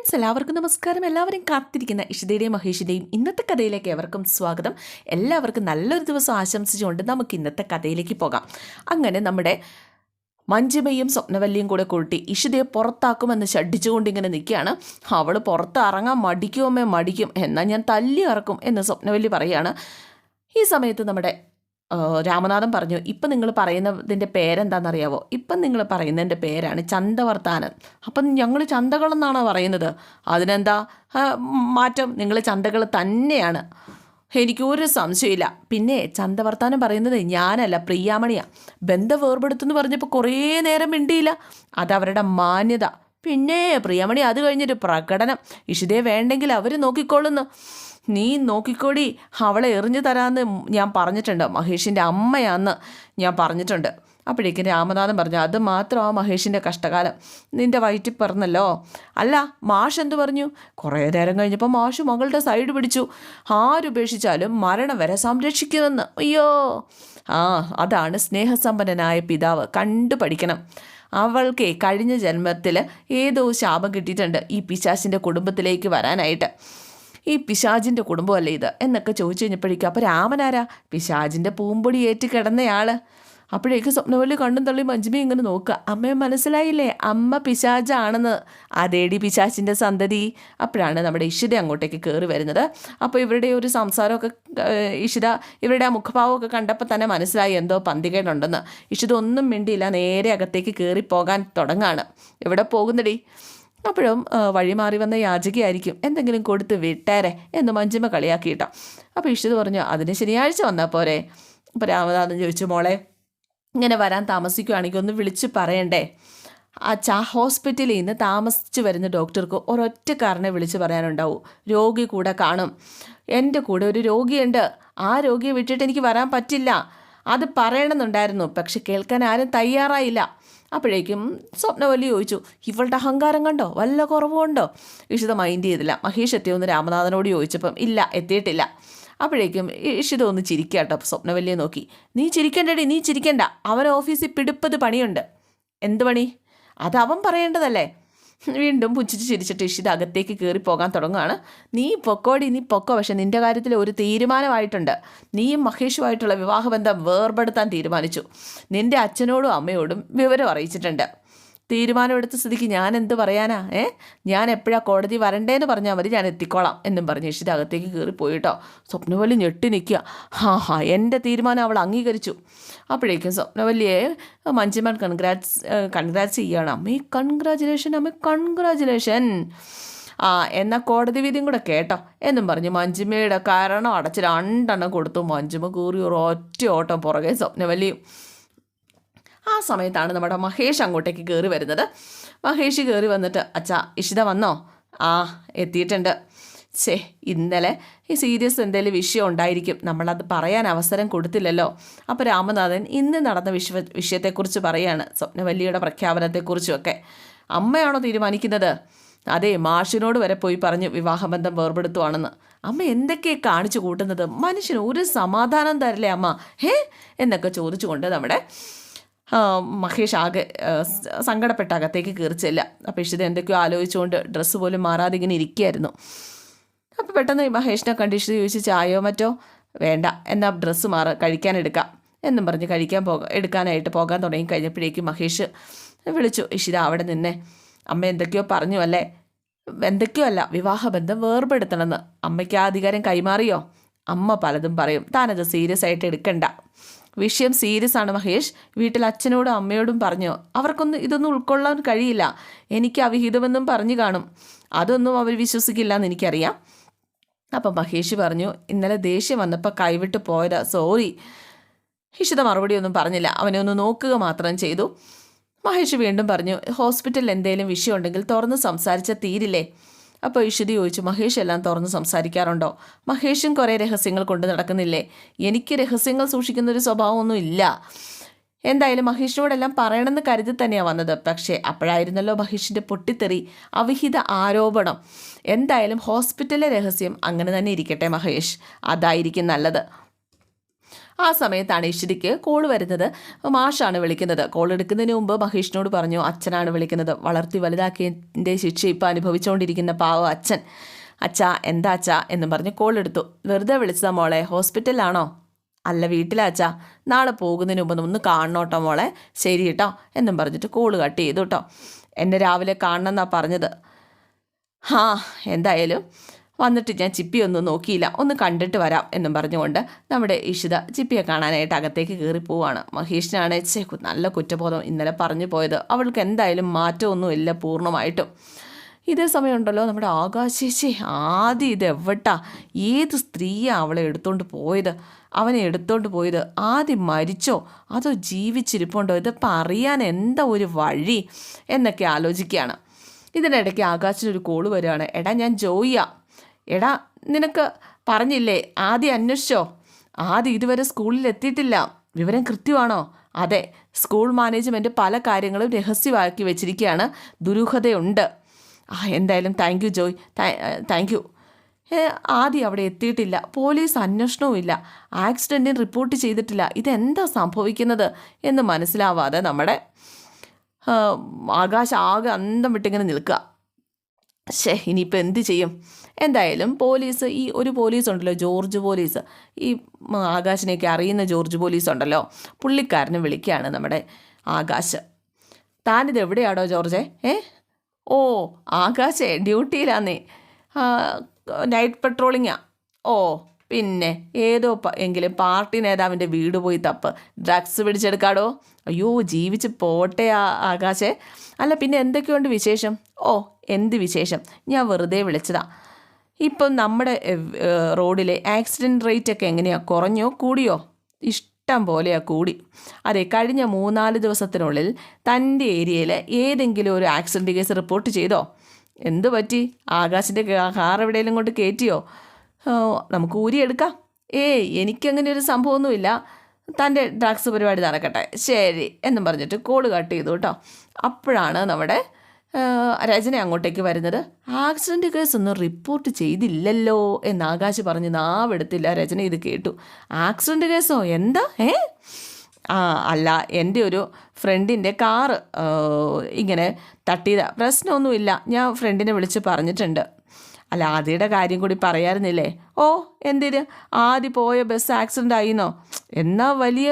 Friends എല്ലാവർക്കും നമസ്കാരം. എല്ലാവരും കാത്തിരിക്കുന്ന ഇഷിതയുടെയും മഹേഷിന്റെയും ഇന്നത്തെ കഥയിലേക്ക് എവർക്കും സ്വാഗതം. എല്ലാവർക്കും നല്ലൊരു ദിവസം ആശംസിച്ചുകൊണ്ട് നമുക്ക് ഇന്നത്തെ കഥയിലേക്ക് പോകാം. അങ്ങനെ നമ്മുടെ മഞ്ജുമയും സ്വപ്നവല്ലിയും കൂടെ കൂട്ടി ഇഷിതയെ പുറത്താക്കുമെന്ന് ഷഡിച്ചുകൊണ്ട് ഇങ്ങനെ നിൽക്കുകയാണ്. അവൾ പുറത്ത് ഇറങ്ങാൻ മടിക്കുമേ മടിക്കും. എന്നാൽ ഞാൻ തല്ലി ഇറക്കും എന്ന് സ്വപ്നവല്ലി പറയാണ്. ഈ സമയത്ത് നമ്മുടെ രാമനാഥൻ പറഞ്ഞു ഇപ്പം നിങ്ങൾ പറയുന്നതിന്റെ പേരെന്താണെന്നറിയാവോ? ഇപ്പം നിങ്ങൾ പറയുന്നതിന്റെ പേരാണ് ചന്തവർത്താനൻ അപ്പം ഞങ്ങൾ ചന്തകളെന്നാണോ പറയുന്നത്? അതിനെന്താ? മാറ്റം. നിങ്ങൾ ചന്തകൾ തന്നെയാണ്. എനിക്കൊരു സംശയമില്ല. പിന്നെ ചന്തവർത്താനം പറയുന്നത് ഞാനല്ല പ്രിയാമണിയാണ് ബന്ധം വേർപെടുത്തുമെന്ന് പറഞ്ഞപ്പോൾ കുറേ നേരം മിണ്ടിയില്ല. അതവരുടെ മാന്യത. പിന്നെ പ്രിയാമണി അത് കഴിഞ്ഞൊരു പ്രകടനം. ഇഷിതയെ വേണ്ടെങ്കിൽ അവർ നോക്കിക്കോളുന്നു നീ നോക്കിക്കോടി അവളെ എറിഞ്ഞു തരാമെന്ന് ഞാൻ പറഞ്ഞിട്ടുണ്ട്. മഹേഷിന്റെ അമ്മയാന്ന് ഞാൻ പറഞ്ഞിട്ടുണ്ട്. അപ്പോഴേക്കും രാമനാഥൻ പറഞ്ഞു അത് മാത്രമാണ് മഹേഷിന്റെ കഷ്ടകാലം. നിന്റെ വയറ്റിൽ പറഞ്ഞല്ലോ അല്ല മാഷ് എന്തു പറഞ്ഞു? കുറേ നേരം കഴിഞ്ഞപ്പോൾ മാഷ് മകളുടെ സൈഡ് പിടിച്ചു. ആരുപേക്ഷിച്ചാലും മരണം വരെ സംരക്ഷിക്കുമെന്ന്. അയ്യോ. ആ അതാണ് സ്നേഹസമ്പന്നനായ പിതാവ്. കണ്ടു പഠിക്കണം. അവൾക്ക് കഴിഞ്ഞ ജന്മത്തിൽ ഏതോ ശാപം കിട്ടിയിട്ടുണ്ട് ഈ പിശാസിന്റെ കുടുംബത്തിലേക്ക് വരാനായിട്ട്. ഈ പിശാജിന്റെ കുടുംബമല്ലേ ഇത്? എന്നൊക്കെ ചോദിച്ചു കഴിഞ്ഞപ്പോഴേക്കും അപ്പോൾ രാമനാരാ പിശാജിന്റെ പൂമ്പൊടി ഏറ്റ് കിടന്നയാൾ അപ്പോഴേക്ക് സ്വപ്നവല്ലി കണ്ണും തള്ളി മഞ്ജുമി ഇങ്ങനെ നോക്കുക. അമ്മയെ മനസ്സിലായില്ലേ? അമ്മ പിശാജാണെന്ന് അതേടി പിശാച്ചിന്റെ സന്തതി. അപ്പോഴാണ് നമ്മുടെ ഇഷിത അങ്ങോട്ടേക്ക് കയറി വരുന്നത്. അപ്പോൾ ഇവരുടെ ഒരു സംസാരമൊക്കെ ഇഷിത ഇവരുടെ ആ മുഖഭാവമൊക്കെ കണ്ടപ്പോൾ തന്നെ മനസ്സിലായി എന്തോ പന്തികേടുണ്ടെന്ന്. ഇഷിത ഒന്നും മിണ്ടിയില്ല നേരെ അകത്തേക്ക് കയറി പോകാൻ തുടങ്ങാണ്. എവിടെ പോകുന്നടി? അപ്പോഴും വഴിമാറി വഴി മാറി വന്ന യാചകയായിരിക്കും. എന്തെങ്കിലും കൊടുത്ത് വിട്ടേരെ എന്ന് മഞ്ജിമ കളിയാക്കിയിട്ടോ. അപ്പോൾ ഇഷിത് പറഞ്ഞു അതിന് ശനിയാഴ്ച വന്നാൽ പോരെ. അപ്പോൾ രാമനാഥൻ ചോദിച്ചു മോളെ ഇങ്ങനെ വരാൻ താമസിക്കുകയാണെങ്കിൽ ഒന്ന് വിളിച്ച് പറയണ്ടേ? ചാ ഹോസ്പിറ്റലിൽ നിന്ന് താമസിച്ച് വരുന്ന ഡോക്ടർക്ക് ഒരൊറ്റ കാരനെ വിളിച്ച് പറയാനുണ്ടാവും. രോഗി കൂടെ കാണും. എന്റെ കൂടെ ഒരു രോഗിയുണ്ട്. ആ രോഗിയെ വിട്ടിട്ട് എനിക്ക് വരാൻ പറ്റില്ല. അത് പറയണമെന്നുണ്ടായിരുന്നു. പക്ഷെ കേൾക്കാൻ ആരും തയ്യാറായില്ല. അപ്പോഴേക്കും സ്വപ്നവല്ലി ചോദിച്ചു ഇവളുടെ അഹങ്കാരം കണ്ടോ? വല്ല കുറവുണ്ടോ ഇഷിത മൈൻഡ് ചെയ്തില്ല. മഹേഷ് എത്തിയൊന്ന് രാമനാഥനോട് ചോദിച്ചപ്പം ഇല്ല എത്തിയിട്ടില്ല. അപ്പോഴേക്കും ഇഷിത ഒന്ന് ചിരിക്കുക കേട്ടോ സ്വപ്നവല്ലിയെ നോക്കി. നീ ചിരിക്കണ്ടടി നീ ചിരിക്കണ്ട. അവൻ ഓഫീസിൽ പിടിപ്പത് പണിയുണ്ട്. എന്ത് പണി? അത് അവൻ പറയേണ്ടതല്ലേ. വീണ്ടും പുച്ഛിച്ച് ചിരിച്ചിട്ട് ഇഷിത് അകത്തേക്ക് കയറി പോകാൻ തുടങ്ങുകയാണ്. നീ പൊക്കോടി നീ പൊക്കോ. പക്ഷെ നിന്റെ കാര്യത്തിൽ ഒരു തീരുമാനമായിട്ടുണ്ട്. നീയും മഹേഷുമായിട്ടുള്ള വിവാഹബന്ധം വേർപെടുത്താൻ തീരുമാനിച്ചു. നിന്റെ അച്ഛനോടും അമ്മയോടും വിവരം അറിയിച്ചിട്ടുണ്ട്. തീരുമാനമെടുത്ത സ്ഥിതിക്ക് ഞാൻ എന്ത് പറയാനാ? ഏ? ഞാൻ എപ്പോഴാണ് കോടതി വരണ്ടേന്ന് പറഞ്ഞാൽ മതി ഞാൻ എത്തിക്കോളാം എന്നും പറഞ്ഞ് ഇഷിത അകത്തേക്ക് കയറി പോയിട്ടോ. സ്വപ്നവല്ലി ഞെട്ടി നിൽക്കുക. ഹാ ഹാ എന്റെ തീരുമാനം അവൾ അംഗീകരിച്ചു. അപ്പോഴേക്കും സ്വപ്നവല്ലിയെ മഞ്ജിമാൻ കൺഗ്രാറ്റ്സ് കൺഗ്രാറ്റ്സ് ചെയ്യുകയാണ് അമ്മേ കൺഗ്രാജുലേഷൻ അമ്മേ കൺഗ്രാജുലേഷൻ ആ എന്നാൽ കോടതി വിധിയും കൂടെ കേട്ടോ. എന്നും പറഞ്ഞ് മഞ്ജിമയുടെ കാരണം അടച്ച് രണ്ടെണ്ണം കൊടുത്തു. മഞ്ജിമ കൂറി ഒരു ഒറ്റ ഓട്ടം പുറകെ സ്വപ്നവല്ലിയും ആ സമയത്താണ് നമ്മുടെ മഹേഷ് അങ്ങോട്ടേക്ക് കയറി വരുന്നത്. മഹേഷ് കയറി വന്നിട്ട് അച്ഛാ ഇഷിത വന്നോ? ആ എത്തിയിട്ടുണ്ട്. ഛേ ഇന്നലെ ഈ സീരിയസ് എന്തെങ്കിലും വിഷയം ഉണ്ടായിരിക്കും. നമ്മളത് പറയാൻ അവസരം കൊടുത്തില്ലല്ലോ. അപ്പോൾ രാമനാഥൻ ഇന്ന് നടന്ന വിശ്വ വിഷയത്തെക്കുറിച്ച് പറയാണ് സ്വപ്നവല്ലിയുടെ പ്രഖ്യാപനത്തെക്കുറിച്ചുമൊക്കെ. അമ്മയാണോ തീരുമാനിക്കുന്നത്? അതെ മാഷിനോട് വരെ പോയി പറഞ്ഞു വിവാഹബന്ധം വേർപെടുത്തുവാണെന്ന്. അമ്മ എന്തൊക്കെ കാണിച്ചു കൂട്ടുന്നത്? മനുഷ്യന് ഒരു സമാധാനം തരില്ലേ അമ്മ? ഹേ? എന്നൊക്കെ ചോദിച്ചുകൊണ്ട് നമ്മുടെ മഹേഷ് ആകെ സങ്കടപ്പെട്ട അകത്തേക്ക് കീറിച്ചില്ല അപ്പോൾ ഇഷിത എന്തൊക്കെയോ ആലോചിച്ചുകൊണ്ട് ഡ്രസ്സ് പോലും മാറാതെ ഇങ്ങനെ ഇരിക്കുകയായിരുന്നു. അപ്പോൾ പെട്ടെന്ന് മഹേഷിനെ കണ്ട് ഇഷിത ചോദിച്ച് ചായയോ മറ്റോ? വേണ്ട എന്നാൽ ഡ്രസ്സ് മാറ കഴിക്കാൻ എടുക്കാം. എന്നും പറഞ്ഞ് കഴിക്കാൻ പോകാൻ എടുക്കാനായിട്ട് പോകാൻ തുടങ്ങി. കഴിഞ്ഞപ്പോഴേക്കും മഹേഷ് വിളിച്ചു ഇഷിത അവിടെ നിന്നെ. അമ്മ എന്തൊക്കെയോ പറഞ്ഞു അല്ലേ? എന്തൊക്കെയോ അല്ല വിവാഹബന്ധം വേർപെടുത്തണമെന്ന്. അമ്മയ്ക്ക് ആ അധികാരം കൈമാറിയോ? അമ്മ പലതും പറയും. താനത് സീരിയസ് ആയിട്ട് എടുക്കണ്ട. വിഷയം സീരിയസ് ആണ് മഹേഷ്. വീട്ടിൽ അച്ഛനോടും അമ്മയോടും പറഞ്ഞു അവർക്കൊന്നും ഇതൊന്നും ഉൾക്കൊള്ളാൻ കഴിയില്ല. എനിക്ക് അവിഹിതമെന്നും പറഞ്ഞു കാണും. അതൊന്നും അവർ വിശ്വസിക്കില്ല എന്ന് എനിക്കറിയാം. അപ്പം മഹേഷ് പറഞ്ഞു ഇന്നലെ ദേഷ്യം വന്നപ്പോൾ കൈവിട്ട് പോയതാ. സോറി. ഇഷിത മറുപടി ഒന്നും പറഞ്ഞില്ല. അവനെ ഒന്ന് നോക്കുക മാത്രം ചെയ്തു. മഹേഷ് വീണ്ടും പറഞ്ഞു ഹോസ്പിറ്റലിൽ എന്തെങ്കിലും വിഷയം ഉണ്ടെങ്കിൽ തുറന്ന് സംസാരിച്ചാൽ തീരില്ലേ? അപ്പോൾ ഇഷിതി ചോദിച്ചു മഹേഷ് എല്ലാം തുറന്ന് സംസാരിക്കാറുണ്ടോ? മഹേഷും കുറേ രഹസ്യങ്ങൾ കൊണ്ട് നടക്കുന്നില്ലേ? എനിക്ക് രഹസ്യങ്ങൾ സൂക്ഷിക്കുന്ന ഒരു സ്വഭാവമൊന്നും ഇല്ല. എന്തായാലും മഹേഷിനോടെല്ലാം പറയണമെന്ന് കരുതി തന്നെയാണ് വന്നത്. പക്ഷേ അപ്പോഴായിരുന്നല്ലോ മഹേഷിന്റെ പൊട്ടിത്തെറി അവിഹിത ആരോപണം. എന്തായാലും ഹോസ്പിറ്റലിലെ രഹസ്യം അങ്ങനെ തന്നെ ഇരിക്കട്ടെ മഹേഷ്. അതായിരിക്കും നല്ലത്. ആ സമയത്താണ് ഇഷിതിക്ക് കോൾ വരുന്നത്. മാഷാണ് വിളിക്കുന്നത്. കോൾ എടുക്കുന്നതിന് മുമ്പ് മഹേഷിനോട് പറഞ്ഞു അച്ഛനാണ് വിളിക്കുന്നത്. വളർത്തി വലുതാക്കിയതിന്റെ ശിക്ഷ ഇപ്പോൾ അനുഭവിച്ചുകൊണ്ടിരിക്കുന്ന പാവ അച്ഛൻ. അച്ഛാ എന്താ അച്ഛാ? എന്നും പറഞ്ഞ് കോൾ എടുത്തു. വെറുതെ വിളിച്ചതാ മോളെ. ഹോസ്പിറ്റലിലാണോ? അല്ല വീട്ടിലാ അച്ഛാ. നാളെ പോകുന്നതിന് മുമ്പ് ഒന്ന് കാണണോട്ടോ മോളെ. ശരി കേട്ടോ എന്നും പറഞ്ഞിട്ട് കോൾ കട്ട് ചെയ്തു കേട്ടോ എന്നെ രാവിലെ കാണണമെന്നാണ് പറഞ്ഞത്. ഹാ എന്തായാലും. വന്നിട്ട് ഞാൻ ചിപ്പി ഒന്നും നോക്കിയില്ല. ഒന്ന് കണ്ടിട്ട് വരാം എന്നും പറഞ്ഞുകൊണ്ട് നമ്മുടെ ഇഷിത ചിപ്പിയെ കാണാനായിട്ട് അകത്തേക്ക് കയറി പോവാണ്. മഹേഷിനാണ് ചേ നല്ല കുറ്റബോധം ഇന്നലെ പറഞ്ഞു പോയത്. അവൾക്ക് എന്തായാലും മാറ്റമൊന്നുമില്ല പൂർണമായിട്ടും. ഇതേ സമയമുണ്ടല്ലോ നമ്മുടെ ആകാശേശി ആദ്യം ഇത് എവട്ടാ? ഏത് സ്ത്രീയാണ് അവളെ എടുത്തോണ്ട് പോയത്? അവനെ എടുത്തോണ്ട് പോയത് ആദ്യം മരിച്ചോ? അതോ ജീവിച്ചിരിപ്പുണ്ടോ? ഇതിപ്പോൾ അറിയാൻ എന്താ ഒരു വഴി? എന്നൊക്കെ ആലോചിക്കുകയാണ്. ഇതിനിടയ്ക്ക് ആകാശിനൊരു കോൾ വരികയാണ്. എടാ ഞാൻ ജോയിയാ. എടാ നിനക്ക് പറഞ്ഞില്ലേ ആദ്യം അന്വേഷിച്ചോ? ആദ്യം ഇതുവരെ സ്കൂളിൽ എത്തിയിട്ടില്ല. വിവരം കൃത്യമാണോ? അതെ സ്കൂൾ മാനേജ്മെന്റ് പല കാര്യങ്ങളും രഹസ്യമാക്കി വെച്ചിരിക്കുകയാണ്. ദുരൂഹതയുണ്ട്. ആ എന്തായാലും thank you Joy. Thank you. ആദ്യം അവിടെ എത്തിയിട്ടില്ല. പോലീസ് അന്വേഷണവും ഇല്ല. ആക്സിഡന്റും റിപ്പോർട്ട് ചെയ്തിട്ടില്ല. ഇതെന്താ സംഭവിക്കുന്നത് എന്ന് മനസ്സിലാവാതെ നമ്മുടെ ആകാശ ആകെ അന്തം വിട്ടിങ്ങനെ നിൽക്കുക. ശേ ഇനിയിപ്പോൾ എന്ത് ചെയ്യും? എന്തായാലും പോലീസ് ഈ ഒരു പോലീസ് ഉണ്ടല്ലോ ജോർജ് പോലീസ്. ഈ ആകാശിനെയൊക്കെ അറിയുന്ന ജോർജ് പോലീസ് ഉണ്ടല്ലോ പുള്ളിക്കാരന് വിളിക്കുകയാണ് നമ്മുടെ ആകാശ്. താനിത് എവിടെയാടോ ജോർജെ? ഏ? ഓ ആകാശേ ഡ്യൂട്ടിയിലാന്നേ. നൈറ്റ് പെട്രോളിങ്ങാ. ഓ. പിന്നെ ഏതോ എങ്കിലും പാർട്ടി നേതാവിന്റെ വീട് പോയി തപ്പ്. ഡ്രഗ്സ് പിടിച്ചെടുക്കാടോ? അയ്യോ ജീവിച്ച് പോട്ടെ ആ ആകാശേ. അല്ല പിന്നെ എന്തൊക്കെയുണ്ട് വിശേഷം? ഓ എന്ത് വിശേഷം? ഞാൻ വെറുതെ വിളിച്ചതാ. ഇപ്പം നമ്മുടെ റോഡിലെ ആക്സിഡന്റ് റേറ്റ് ഒക്കെ എങ്ങനെയാണ് കുറഞ്ഞോ കൂടിയോ? ഇഷ്ടം പോലെയാണ് കൂടി. അതെ കഴിഞ്ഞ മൂന്നാൽ ദിവസത്തിനുള്ളിൽ തന്റെ ഏരിയയിൽ ഏതെങ്കിലും ഒരു ആക്സിഡന്റ് കേസ് റിപ്പോർട്ട് ചെയ്തോ? എന്തു പറ്റി? ആകാശിന്റെ കാർ എവിടെയെങ്കിലും കൊണ്ട് കയറ്റിയോ? നമുക്ക് ഊരിയെടുക്കാം ഏയ് എനിക്കങ്ങനെ ഒരു സംഭവമൊന്നുമില്ല. തന്റെ ഡ്രഗ്സ് പരിപാടി നടക്കട്ടെ. ശരി എന്നും പറഞ്ഞിട്ട് കോൾ കട്ട് ചെയ്തു കേട്ടോ. അപ്പോഴാണ് നമ്മുടെ രചന അങ്ങോട്ടേക്ക് വരുന്നത്. ആക്സിഡന്റ് കേസ് ഒന്നും റിപ്പോർട്ട് ചെയ്തില്ലല്ലോ എന്ന് ആകാശ് പറഞ്ഞ് നാവെടുത്തില്ല രചന ഇത് കേട്ടു. ആക്സിഡന്റ് കേസോ? എന്താ? ഏ? ആ അല്ല എന്റെ ഒരു ഫ്രണ്ടിന്റെ കാറ് ഇങ്ങനെ തട്ടിയതാണ് പ്രശ്നമൊന്നുമില്ല. ഞാൻ ഫ്രണ്ടിനെ വിളിച്ച് പറഞ്ഞിട്ടുണ്ട്. അല്ല ആദിയുടെ കാര്യം കൂടി പറയാറുന്നില്ലേ? ഓ എന്തിന് ആദി പോയ ബസ് ആക്സിഡന്റ് ആയിന്നോ? എന്നാ വലിയ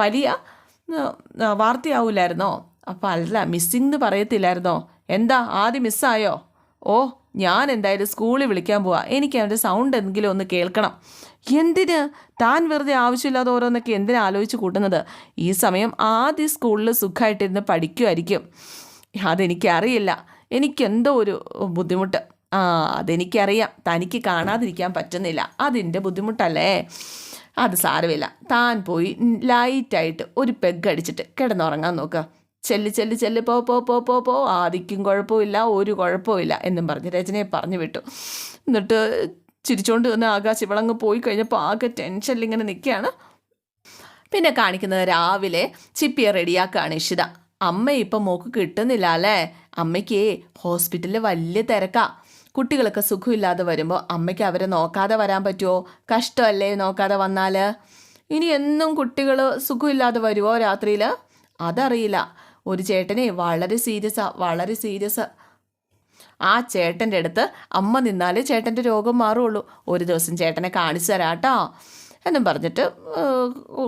വലിയ വാർത്തയാവില്ലായിരുന്നോ അപ്പോൾ അപ്പം അല്ല മിസ്സിംഗ് എന്ന് പറയത്തില്ലായിരുന്നോ? എന്താ ആദ്യം മിസ്സായോ ഓ ഞാൻ എന്തായാലും സ്കൂളിൽ വിളിക്കാൻ പോവാ. എനിക്ക് അവന്റെ സൗണ്ട് എന്തെങ്കിലും ഒന്ന് കേൾക്കണം. എന്തിന്? താൻ വെറുതെ ആവശ്യമില്ലാതെ ഓരോന്നൊക്കെ എന്തിനാ ആലോചിച്ച് കൂട്ടുന്നത്? ഈ സമയം ആദ്യം സ്കൂളിൽ സുഖമായിട്ടിരുന്ന് പഠിക്കുമായിരിക്കും അതെനിക്കറിയില്ല. എനിക്കെന്തോ ഒരു ബുദ്ധിമുട്ട്. ആ അതെനിക്കറിയാം. തനിക്ക് കാണാതിരിക്കാൻ പറ്റുന്നില്ല. അതിന്റെ ബുദ്ധിമുട്ടല്ലേ? അത് സാരമില്ല. താൻ പോയി ലൈറ്റായിട്ട് ഒരു പെഗ് അടിച്ചിട്ട് കിടന്നുറങ്ങാൻ നോക്കുക ചെല്ല് ചെല്ല് ചെല്ല് പോ പോ പോ പോ പോ. ആദിക്കും കുഴപ്പമില്ല ഒരു കുഴപ്പമില്ല എന്നും പറഞ്ഞ് രചനയെ പറഞ്ഞു വിട്ടു. എന്നിട്ട് ചിരിച്ചുകൊണ്ട് നിന്ന് ആകാശ് ഇവളങ്ങ് പോയി കഴിഞ്ഞപ്പോൾ ആകെ ടെൻഷനിൽ ഇങ്ങനെ നിൽക്കുകയാണ് പിന്നെ കാണിക്കുന്നത് രാവിലെ ചിപ്പിയെ റെഡിയാക്കുകയാണ് ഇഷിത. അമ്മ ഇപ്പം മോക്ക് കിട്ടുന്നില്ല അല്ലേ അമ്മയ്ക്ക് ഹോസ്പിറ്റലിൽ വലിയ തിരക്കാ. കുട്ടികളൊക്കെ സുഖമില്ലാതെ വരുമ്പോൾ അമ്മയ്ക്ക് അവരെ നോക്കാതെ വരാൻ പറ്റുമോ കഷ്ടമല്ലേ നോക്കാതെ വന്നാൽ ഇനി എന്നും കുട്ടികൾ സുഖമില്ലാതെ വരുമോ രാത്രിയിൽ അതറിയില്ല. ഒരു ചേട്ടനെ വളരെ സീരിയസാ വളരെ സീരിയസ്. ആ ചേട്ടന്റെ അടുത്ത് അമ്മ നിന്നാലേ ചേട്ടന്റെ രോഗം മാറുള്ളൂ. ഒരു ദിവസം ചേട്ടനെ കാണിച്ചു തരാം കേട്ടോ എന്നും പറഞ്ഞിട്ട്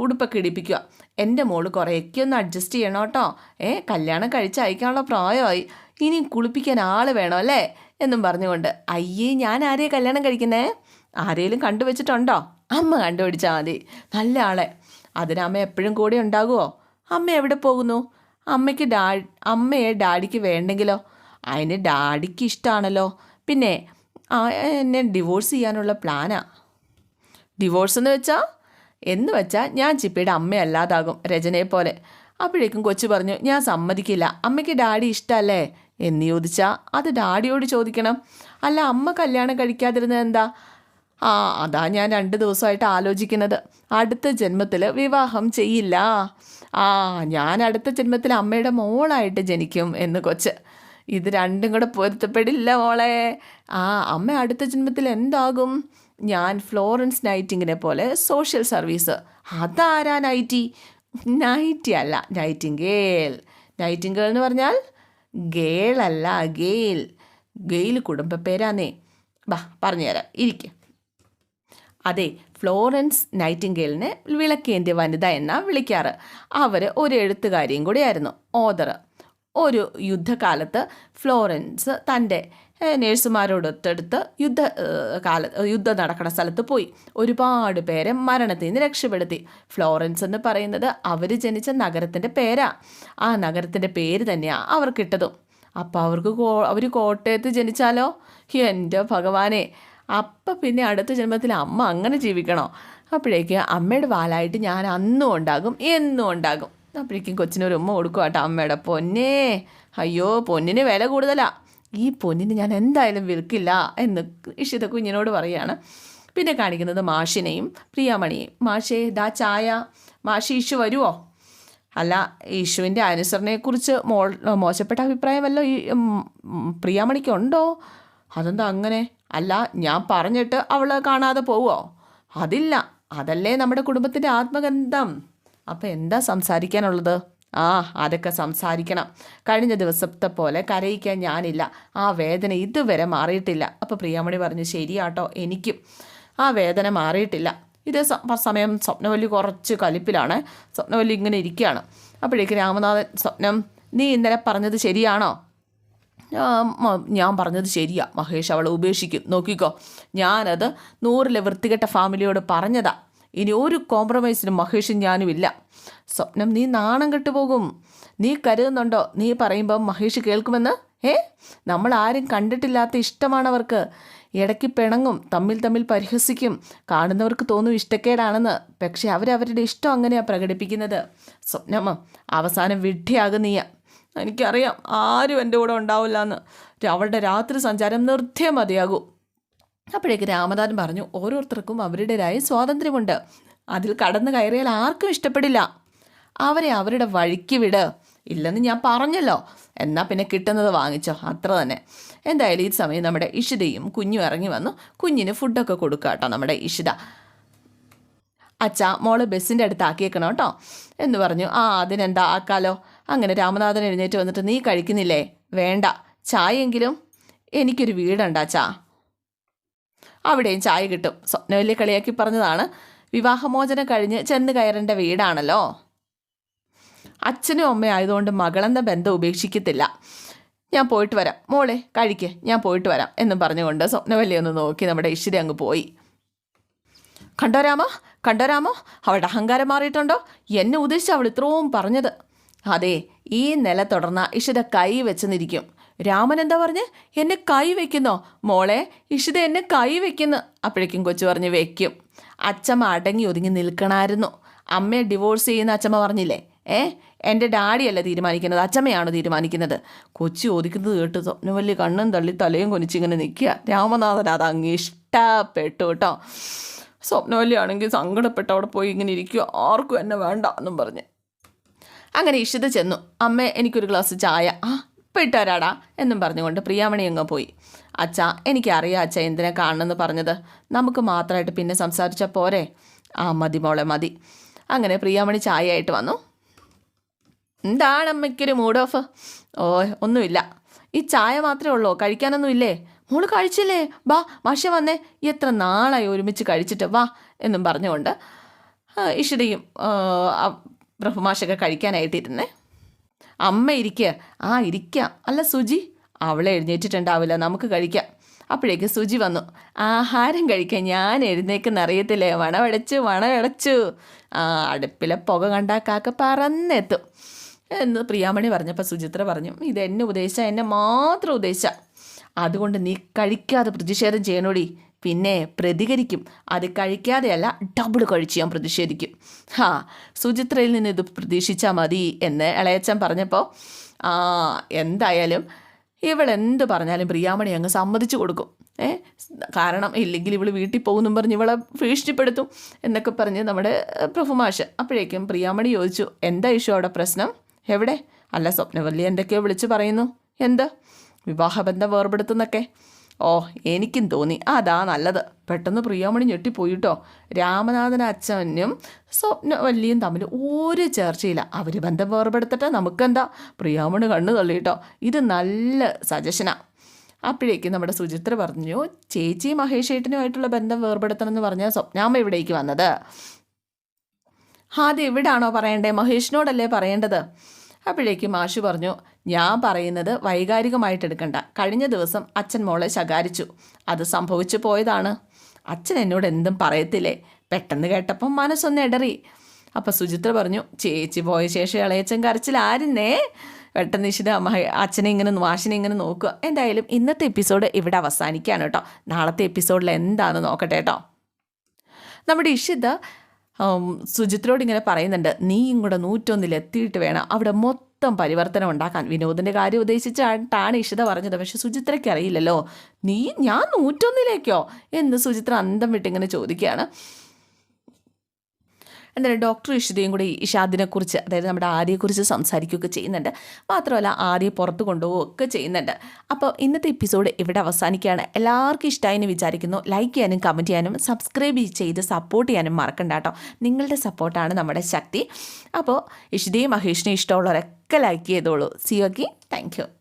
ഉടുപ്പൊക്കെ ഇടിപ്പിക്കുക. എന്റെ മോൾ കുറേയൊക്കെ ഒന്ന് അഡ്ജസ്റ്റ് ചെയ്യണം കേട്ടോ. ഏ കല്യാണം കഴിച്ച് അയക്കാനുള്ള പ്രായമായി. ഇനി കുളിപ്പിക്കാൻ ആൾ വേണം അല്ലേ? എന്നും പറഞ്ഞുകൊണ്ട് അയ്യേ ഞാൻ ആരെയും കല്യാണം കഴിക്കുന്നേ? ആരെയും കണ്ടുവച്ചിട്ടുണ്ടോ? അമ്മ കണ്ടുപിടിച്ചാൽ മതി. നല്ല ആളെ. അതിന് അമ്മ എപ്പോഴും കൂടെ ഉണ്ടാകുമോ അമ്മ എവിടെ പോകുന്നു? അമ്മയ്ക്ക് ഡാ അമ്മയെ ഡാഡിക്ക് വേണ്ടെങ്കിലോ? അതിന് ഡാഡിക്ക് ഇഷ്ടമാണല്ലോ പിന്നെ എന്നെ ഡിവോഴ്സ് ചെയ്യാനുള്ള പ്ലാനാ ഡിവോഴ്സ് എന്ന് വെച്ചാൽ എന്ന് വെച്ചാൽ ഞാൻ ചിപ്പിയുടെ അമ്മയല്ലാതാകും പോലെ. അപ്പോഴേക്കും കൊച്ചു പറഞ്ഞു ഞാൻ സമ്മതിക്കില്ല. അമ്മയ്ക്ക് ഡാഡി ഇഷ്ടമല്ലേ എന്ന് ചോദിച്ചാൽ അത് ഡാഡിയോട് ചോദിക്കണം. അല്ല അമ്മ കല്യാണം കഴിക്കാതിരുന്നത് എന്താ? ആ അതാ ഞാൻ രണ്ട് ദിവസമായിട്ട് ആലോചിക്കുന്നത്. അടുത്ത ജന്മത്തിൽ വിവാഹം ചെയ്യില്ല. ആ ഞാൻ അടുത്ത ജന്മത്തിൽ അമ്മയുടെ മോളായിട്ട് ജനിക്കും എന്ന് കൊച്ച്. ഇത് രണ്ടും കൂടെ പൊരുത്തപ്പെടില്ല മോളെ. ആ അമ്മ അടുത്ത ജന്മത്തിൽ എന്താകും? ഞാൻ ഫ്ലോറൻസ് നൈറ്റിങ്ങിനെ പോലെ സോഷ്യൽ സർവീസ്. അതാരാ നൈറ്റി? നൈറ്റി അല്ല നൈറ്റിംഗേൽ. നൈറ്റിംഗേൾ എന്ന് പറഞ്ഞാൽ ഗേൾ അല്ല ഗെയിൽ ഗെയിൽ കുടുംബ പേരാന്നേ ബാ പറഞ്ഞുതരാം ഇരിക്കുക അതെ ഫ്ലോറൻസ് നൈറ്റിംഗേലിനെ വിളക്കേന്ത്യ വനിത എന്നാണ് വിളിക്കാറ്. അവർ ഒരു എഴുത്തുകാരിയും കൂടിയായിരുന്നു ഓദർ ഒരു യുദ്ധകാലത്ത് ഫ്ലോറൻസ് തന്റെ നേഴ്സുമാരോടൊത്തെടുത്ത് യുദ്ധ കാല യുദ്ധം നടക്കുന്ന സ്ഥലത്ത് പോയി. ഒരുപാട് പേരെ മരണത്തിൽ നിന്ന് രക്ഷപ്പെടുത്തി. ഫ്ലോറൻസ് എന്ന് പറയുന്നത് അവർ ജനിച്ച നഗരത്തിന്റെ പേരാ. ആ നഗരത്തിന്റെ പേര് തന്നെയാണ് അവർക്കിട്ടതും അപ്പോൾ അവർക്ക് കോ അവർ കോട്ടയത്ത് ജനിച്ചാലോ? എന്റെ ഭഗവാനെ. അപ്പം പിന്നെ അടുത്ത ജന്മത്തിൽ അമ്മ അങ്ങനെ ജീവിക്കണോ? അപ്പോഴേക്ക് അമ്മയുടെ വാലായിട്ട് ഞാൻ അന്നും ഉണ്ടാകും എന്നും ഉണ്ടാകും. അപ്പോഴേക്കും കൊച്ചിനൊരു ഉമ്മ കൊടുക്കുക കേട്ടോ അമ്മയുടെ പൊന്നേ. അയ്യോ പൊന്നിന് വില കൂടുതലാ. ഈ പൊന്നിന് ഞാൻ എന്തായാലും വിൽക്കില്ല എന്ന് ഇഷിത കുഞ്ഞിനോട് പറയുകയാണ് പിന്നെ കാണിക്കുന്നത് മാഷിനെയും പ്രിയാമണിയെയും. മാഷേ ദാ ചായ. മാഷി ഇഷു വരുമോ അല്ല ഈശുവിന്റെ അനുസരണയെക്കുറിച്ച് മോൾ മോശപ്പെട്ട അഭിപ്രായമല്ലോ ഈ പ്രിയാമണിക്കുണ്ടോ? അതെന്താ അങ്ങനെ? അല്ല ഞാൻ പറഞ്ഞിട്ട് അവൾ കാണാതെ പോവോ? അതില്ല. അതല്ലേ നമ്മുടെ കുടുംബത്തിന്റെ ആത്മഗന്ധം. അപ്പം എന്താ സംസാരിക്കാനുള്ളത്? ആ അതൊക്കെ സംസാരിക്കണം. കഴിഞ്ഞ ദിവസത്തെ പോലെ കരയിക്കാൻ ഞാനില്ല. ആ വേദന ഇതുവരെ മാറിയിട്ടില്ല. അപ്പോൾ പ്രിയാമണി പറഞ്ഞു ശരിയാട്ടോ എനിക്കും ആ വേദന മാറിയിട്ടില്ല. ഇതേ സമയം സ്വപ്നവല്ലി കുറച്ച് കലിപ്പിലാണ്. സ്വപ്നവല്ലി ഇങ്ങനെ ഇരിക്കുകയാണ്. അപ്പോഴേക്ക് രാമനാഥൻ സ്വപ്നം നീ ഇന്നലെ പറഞ്ഞത് ശരിയാണോ? ഞാൻ പറഞ്ഞത് ശരിയാ. മഹേഷ് അവളെ ഉപേക്ഷിക്കും. നോക്കിക്കോ ഞാനത് നൂറിലെ വൃത്തികെട്ട ഫാമിലിയോട് പറഞ്ഞതാ. ഇനി ഒരു കോംപ്രമൈസിനും മഹേഷും ഞാനും ഇല്ല സ്വപ്നം നീ നാണം കെട്ടുപോകും നീ കരുതുന്നുണ്ടോ? നീ പറയുമ്പം മഹേഷ് കേൾക്കുമെന്ന്? ഏ നമ്മൾ ആരും കണ്ടിട്ടില്ലാത്ത ഇഷ്ടമാണവർക്ക്. ഇടയ്ക്ക് പിണങ്ങും തമ്മിൽ തമ്മിൽ പരിഹസിക്കും. കാണുന്നവർക്ക് തോന്നും ഇഷ്ടക്കേടാണെന്ന്. പക്ഷെ അവരവരുടെ ഇഷ്ടം അങ്ങനെയാണ് പ്രകടിപ്പിക്കുന്നത്. സ്വപ്നമ്മ അവസാനം വിഡ്ഢിയാകും നീയ. എനിക്കറിയാം ആരും എന്റെ കൂടെ ഉണ്ടാവില്ല എന്ന് അവളുടെ രാത്രി സഞ്ചാരം നിർത്തിയേ മതിയാകൂ. അപ്പോഴേക്ക് രാമദാൻ പറഞ്ഞു ഓരോരുത്തർക്കും അവരുടേതായ സ്വാതന്ത്ര്യമുണ്ട്. അതിൽ കടന്നു കയറിയാൽ ആർക്കും ഇഷ്ടപ്പെടില്ല. അവരെ അവരുടെ വഴിക്ക് വിട്. ഇല്ലെന്ന് ഞാൻ പറഞ്ഞല്ലോ. എന്നാൽ പിന്നെ കിട്ടുന്നത് വാങ്ങിച്ചോ. അത്ര തന്നെ. എന്തായാലും ഈ സമയം നമ്മുടെ ഇഷിതയും കുഞ്ഞും ഇറങ്ങി വന്നു. കുഞ്ഞിന് ഫുഡൊക്കെ കൊടുക്കുക കേട്ടോ നമ്മുടെ ഇഷിത. അച്ഛ മോൾ ബസ്സിന്റെ അടുത്ത് ആക്കിയേക്കണം കേട്ടോ എന്ന് പറഞ്ഞു. ആ അതിനെന്താ ആക്കാലോ? അങ്ങനെ രാമനാഥൻ എഴുന്നേറ്റ് വന്നിട്ട് നീ കഴിക്കുന്നില്ലേ? വേണ്ട. ചായയെങ്കിലും? എനിക്കൊരു വീടുണ്ട് അച്ഛാ. അവിടെയും ചായ കിട്ടും. സ്വപ്നവല്യ കളിയാക്കി പറഞ്ഞതാണ്. വിവാഹമോചനം കഴിഞ്ഞ് ചെന്ന് കയറേണ്ട വീടാണല്ലോ. അച്ഛനും അമ്മയും ആയതുകൊണ്ട് മകളെന്ന ബന്ധം ഉപേക്ഷിക്കത്തില്ല. ഞാൻ പോയിട്ട് വരാം. മോളെ കഴിക്ക്. ഞാൻ പോയിട്ട് വരാം എന്നും പറഞ്ഞുകൊണ്ട് സ്വപ്നവല്ലി ഒന്ന് നോക്കി നമ്മുടെ ഇഷിത അങ്ങ് പോയി. കണ്ടോ രാമ അവളുടെ അഹങ്കാരം മാറിയിട്ടുണ്ടോ? എന്നെ ഉദ്ദേശിച്ച് അവൾ ഇത്രയും പറഞ്ഞത്. അതെ ഈ നില തുടർന്ന ഇഷിത കൈ വെച്ച് നിരിക്കും രാമൻ എന്താ പറഞ്ഞ്? എന്നെ കൈ വെക്കുന്നോ? മോളെ ഇഷിത എന്നെ കൈ വെക്കുന്നു. അപ്പോഴേക്കും കൊച്ചു പറഞ്ഞ് വെക്കും. അച്ചമ്മ അടങ്ങി ഒതുങ്ങി നിൽക്കണമായിരുന്നു അമ്മയെ ഡിവോഴ്സ് ചെയ്യുന്ന അച്ചമ്മ പറഞ്ഞില്ലേ? ഏ? എന്റെ ഡാഡിയല്ല തീരുമാനിക്കുന്നത്? അച്ചമ്മയാണോ തീരുമാനിക്കുന്നത്? കൊച്ചി ചോദിക്കുന്നത് കേട്ട് വലിയ കണ്ണും തള്ളി തലയും കൊനിച്ചിങ്ങനെ നിൽക്കുക. രാമനാഥൻ അത് അങ്ങ് ഇഷ്ടപ്പെട്ടു കേട്ടോ. സ്വപ്നവല്ലിയാണെങ്കിൽ സങ്കടപ്പെട്ട് അവിടെ പോയി ഇങ്ങനെ ഇരിക്കുക. ആർക്കും എന്നെ വേണ്ട എന്നും പറഞ്ഞ്. അങ്ങനെ ഇഷിത ചെന്നു. അമ്മ എനിക്കൊരു ഗ്ലാസ് ചായ. ആ ഇപ്പം ഇട്ടുതരാടാ എന്നും പറഞ്ഞുകൊണ്ട് പ്രിയാമണി അങ്ങ് പോയി. അച്ഛാ എനിക്കറിയാം അച്ഛ എന്തിനാ കാണണമെന്ന് പറഞ്ഞത്. നമുക്ക് മാത്രമായിട്ട് പിന്നെ സംസാരിച്ചാൽ പോരെ? ആ മതി മോളെ മതി. അങ്ങനെ പ്രിയാമണി ചായയായിട്ട് വന്നു. എന്താണ് അമ്മയ്ക്കൊരു മൂഡ് ഓഫ് ഓ ഒന്നുമില്ല. ഈ ചായ മാത്രമേ ഉള്ളൂ? കഴിക്കാനൊന്നും ഇല്ലേ മോൾ കഴിച്ചില്ലേ? വാ മഷ വന്നേ. എത്ര നാളായി ഒരുമിച്ച് കഴിച്ചിട്ട് വാ എന്നും പറഞ്ഞുകൊണ്ട് ഇഷിതയും ബ്രഹ്മമാഷൊക്കെ കഴിക്കാനായിട്ടിരുന്നേ അമ്മ ഇരിക്കുക ആ ഇരിക്കാം. അല്ല സുജി അവളെ എഴുന്നേറ്റിട്ടുണ്ടാവില്ല. നമുക്ക് കഴിക്കാം. അപ്പോഴേക്ക് സുജി വന്നു. ആഹാരം കഴിക്കാൻ ഞാൻ എഴുന്നേക്കെന്ന് അറിയത്തില്ലേ? വണവടച്ചു വണവടച്ചു. ആ അടുപ്പിലെ പുക കണ്ടാക്കാക്ക പറന്നെത്തും. എന്ന് പ്രിയാമണി പറഞ്ഞപ്പോൾ സുചിത്ര പറഞ്ഞു ഇത് എന്നെ ഉപദേശിച്ച എന്നെ മാത്രം ഉപദേശിച്ച. അതുകൊണ്ട് നീ കഴിക്കാതെ പ്രതിഷേധം ചെയ്യണോടി. പിന്നെ പ്രതികരിക്കും. അത് കഴിക്കാതെയല്ല ഡബിൾ കഴിച്ച് ഞാൻ പ്രതിഷേധിക്കും. ഹാ സുചിത്രയിൽ നിന്ന് ഇത് പ്രതീക്ഷിച്ചാൽ മതി എന്ന് ഇളയച്ചൻ പറഞ്ഞപ്പോൾ ആ എന്തായാലും ഇവളെന്ത് പറഞ്ഞാലും പ്രിയാമണി അങ്ങ് സമ്മതിച്ചു കൊടുക്കും. ഏ കാരണം ഇല്ലെങ്കിൽ ഇവൾ വീട്ടിൽ പോകുന്നു പറഞ്ഞ് ഇവളെ ഭീഷണിപ്പെടുത്തും എന്നൊക്കെ പറഞ്ഞ് നമ്മുടെ പ്രഭുമാഷ്. അപ്പോഴേക്കും പ്രിയാമണി ചോദിച്ചു എന്താ ഇഷ്യൂ അവിടെ പ്രശ്നം? എവിടെ? അല്ല സ്വപ്നവല്ലി എന്തൊക്കെയോ വിളിച്ചു പറയുന്നു. എന്ത്? വിവാഹബന്ധം വേർപെടുത്തുന്നൊക്കെ. ഓ എനിക്കും തോന്നി. അതാ നല്ലത്. പെട്ടെന്ന് പ്രിയോമണി ഞെട്ടിപ്പോയിട്ടോ. രാമനാഥൻ അച്ഛനും സ്വപ്നവല്ലിയും തമ്മിൽ ഒരു ചർച്ചയില്ല. അവർ ബന്ധം വേർപെടുത്തട്ടെ നമുക്കെന്താ? പ്രിയോമണി കണ്ണു തള്ളിയിട്ടോ. ഇത് നല്ല സജഷനാണ് അപ്പോഴേക്കും നമ്മുടെ സുചിത്ര പറഞ്ഞു ചേച്ചി മഹേഷേട്ടനുമായിട്ടുള്ള ബന്ധം വേർപെടുത്തണം എന്ന് പറഞ്ഞാൽ സ്വപ്നാമ്മ ഇവിടേക്ക് വന്നത്. ആദ്യം എവിടാണോ പറയണ്ടേ? മഹേഷിനോടല്ലേ പറയേണ്ടത്? അപ്പോഴേക്കും മാഷു പറഞ്ഞു ഞാൻ പറയുന്നത് വൈകാരികമായിട്ട് എടുക്കണ്ട. കഴിഞ്ഞ ദിവസം അച്ഛൻ മോളെ ശകാരിച്ചു. അത് സംഭവിച്ചു പോയതാണ്. അച്ഛൻ എന്നോട് എന്തും പറയത്തില്ലേ? പെട്ടെന്ന് കേട്ടപ്പം മനസ്സൊന്ന് ഇടറി അപ്പം സുചിത്ര പറഞ്ഞു ചേച്ചി പോയ ശേഷം ഇളയച്ചൻ കരച്ചിലായിരുന്നേ. പെട്ടെന്ന് ഇഷിത അച്ഛനെ ഇങ്ങനെ മാഷിനെ ഇങ്ങനെ നോക്കുക. എന്തായാലും ഇന്നത്തെ എപ്പിസോഡ് ഇവിടെ അവസാനിക്കുകയാണ് കേട്ടോ. നാളത്തെ എപ്പിസോഡിൽ എന്താണെന്ന് നോക്കട്ടെ കേട്ടോ. നമ്മുടെ ഇഷിത സുജിത്തിനോട് ഇങ്ങനെ പറയുന്നുണ്ട് നീയും കൂടെ നൂറ്റൊന്നിൽ എത്തിയിട്ട് വേണം. അവിടെ മൊത്തം പരിവർത്തനം ഉണ്ടാക്കാൻ. വിനോദിന്റെ കാര്യം ഉദ്ദേശിച്ചാണ് ഇഷിത പറഞ്ഞത്. പക്ഷെ സുചിത്രയ്ക്ക് അറിയില്ലല്ലോ. നീ ഞാൻ നൂറ്റൊന്നിലേക്കോ? എന്ന് സുചിത്ര അന്തം വിട്ടിങ്ങനെ ചോദിക്കുകയാണ്. എന്തായാലും ഡോക്ടർ ഇഷിതയും കൂടി ഇഷാദിനെ കുറിച്ച് അതായത് നമ്മുടെ ആര്യയെക്കുറിച്ച് സംസാരിക്കുകയൊക്കെ ചെയ്യുന്നുണ്ട്. മാത്രമല്ല ആര്യെ പുറത്ത് കൊണ്ടുപോവുകയൊക്കെ ചെയ്യുന്നുണ്ട്. അപ്പോൾ ഇന്നത്തെ എപ്പിസോഡ് ഇവിടെ അവസാനിക്കുകയാണ്. എല്ലാവർക്കും ഇഷ്ടമായി വിചാരിക്കുന്നു. ലൈക്ക് ചെയ്യാനും കമന്റ് ചെയ്യാനും സബ്സ്ക്രൈബ് ചെയ്ത് സപ്പോർട്ട് ചെയ്യാനും മറക്കണ്ട കേട്ടോ. നിങ്ങളുടെ സപ്പോർട്ടാണ് നമ്മുടെ ശക്തി. അപ്പോൾ ഇഷിതയും മഹേഷിനെ ഇഷ്ടമുള്ളവരൊക്കെ ലൈക്ക് ചെയ്തോളൂ. See okay thank you